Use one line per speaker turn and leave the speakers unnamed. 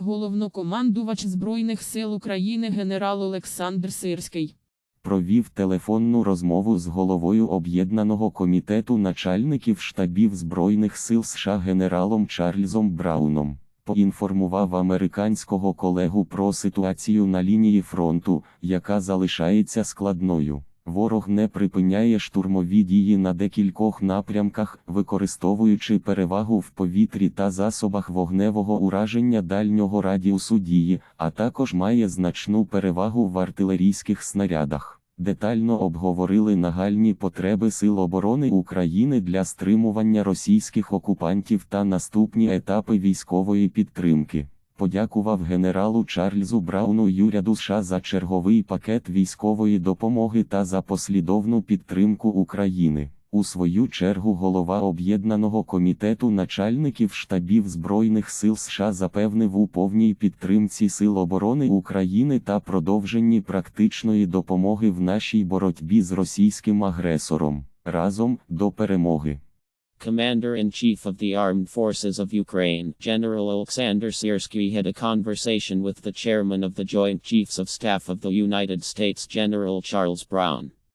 Головнокомандувач Збройних сил України генерал Олександр Сирський.
провів телефонну розмову з головою Об'єднаного комітету начальників штабів Збройних сил США генералом Чарльзом Брауном. Поінформував американського колегу про ситуацію на лінії фронту, яка залишається складною. Ворог не припиняє штурмові дії на декількох напрямках, використовуючи перевагу в повітрі та засобах вогневого ураження дальнього радіусу дії, а також має значну перевагу в артилерійських снарядах. Детально обговорили нагальні потреби Сил оборони України для стримування російських окупантів та наступні етапи військової підтримки. Подякував генералу Чарльзу Брауну й уряду США за черговий пакет військової допомоги та за послідовну підтримку України. У свою чергу голова Об'єднаного комітету начальників штабів Збройних сил США запевнив у повній підтримці Сил оборони України та продовженні практичної допомоги в нашій боротьбі з російським агресором. Разом до перемоги.
Commander-in-Chief of the Armed Forces of Ukraine, General Alexander Siersky had a conversation with the Chairman of the Joint Chiefs of Staff of the United States General Charles Brown.